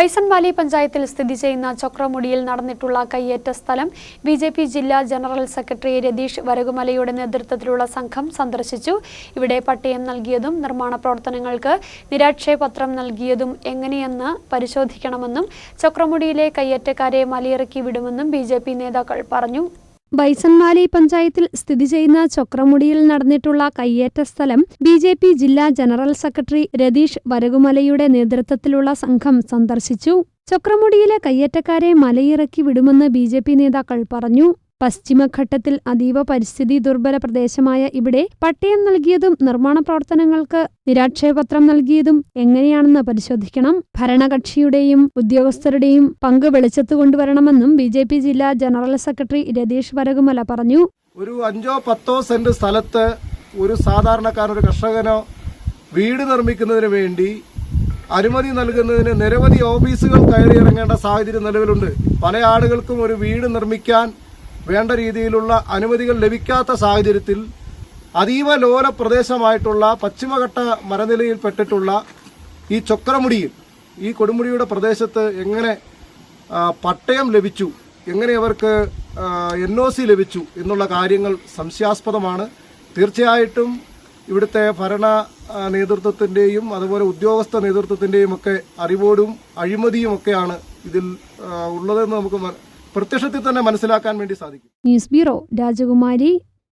ബൈസൺവാലി പഞ്ചായത്തിൽ സ്ഥിതി ചെയ്യുന്ന ചക്രമുടിയിൽ നടന്നിട്ടുള്ള കയ്യേറ്റ സ്ഥലം ബി ജെ പി ജില്ലാ ജനറൽ സെക്രട്ടറി രതീഷ് വരകുമലയുടെ നേതൃത്വത്തിലുള്ള സംഘം സന്ദർശിച്ചു. ഇവിടെ പട്ടയം നൽകിയതും നിർമ്മാണ പ്രവർത്തനങ്ങൾക്ക് നിരാക്ഷേപത്രം നൽകിയതും എങ്ങനെയെന്ന് പരിശോധിക്കണമെന്നും ചക്രമുടിയിലെ കയ്യേറ്റക്കാരെ മലയിറക്കി വിടുമെന്നും ബി നേതാക്കൾ പറഞ്ഞു. ബൈസൺവാലി പഞ്ചായത്തിൽ സ്ഥിതി ചെയ്യുന്ന ചൊക്രമുടിയിൽ നടന്നിട്ടുള്ള കയ്യേറ്റ സ്ഥലം ബി ജെ പി ജില്ലാ ജനറൽ സെക്രട്ടറി രതീഷ് വരകുമലയുടെ നേതൃത്വത്തിലുള്ള സംഘം സന്ദർശിച്ചു. ചൊക്രമുടിയിലെ കയ്യേറ്റക്കാരെ മലയിറക്കി വിടുമെന്ന് ബി നേതാക്കൾ പറഞ്ഞു. പശ്ചിമഘട്ടത്തിൽ അതീവ പരിസ്ഥിതി ദുർബല പ്രദേശമായ ഇവിടെ പട്ടയം നൽകിയതും നിർമ്മാണ പ്രവർത്തനങ്ങൾക്ക് നിരാക്ഷേപത്രം നൽകിയതും എങ്ങനെയാണെന്ന് പരിശോധിക്കണം. ഭരണകക്ഷിയുടെയും ഉദ്യോഗസ്ഥരുടെയും പങ്ക് വെളിച്ചത്ത് കൊണ്ടുവരണമെന്നും ബി ജെ പി ജില്ലാ ജനറൽ സെക്രട്ടറി രതീഷ് വരകുമല പറഞ്ഞു. ഒരു അഞ്ചോ പത്തോ സെന്റ് സ്ഥലത്ത് ഒരു സാധാരണക്കാരൻ ഒരു കർഷകനോ വീട് നിർമ്മിക്കുന്നതിന് വേണ്ടി അനുമതി നൽകുന്നതിന് നിരവധി ഓഫീസുകൾ കയറിയിറങ്ങേണ്ട സാഹചര്യം നിലവിലുണ്ട്. പല ആളുകൾക്കും ഒരു വീട് നിർമ്മിക്കാൻ വേണ്ട രീതിയിലുള്ള അനുമതികൾ ലഭിക്കാത്ത സാഹചര്യത്തിൽ അതീവ ലോല പ്രദേശമായിട്ടുള്ള പശ്ചിമഘട്ട മരനിലയിൽപ്പെട്ടിട്ടുള്ള ഈ ചൊക്രമുടിയിൽ ഈ കൊടുമുടിയുടെ പ്രദേശത്ത് എങ്ങനെ പട്ടയം ലഭിച്ചു എങ്ങനെ അവർക്ക് എൻ ഒ സി ലഭിച്ചു എന്നുള്ള കാര്യങ്ങൾ സംശയാസ്പദമാണ്. തീർച്ചയായിട്ടും ഇവിടുത്തെ ഭരണ നേതൃത്വത്തിന്റെയും അതുപോലെ ഉദ്യോഗസ്ഥ നേതൃത്വത്തിന്റെയും ഒക്കെ അറിവോടും അഴിമതിയും ഒക്കെയാണ് ഇതിൽ ഉള്ളതെന്ന് നമുക്ക് പ്രത്യക്ഷത്തിൽ തന്നെ മനസ്സിലാക്കാൻ വേണ്ടി സാധിക്കും. ന്യൂസ് ബ്യൂറോ രാജകുമാരി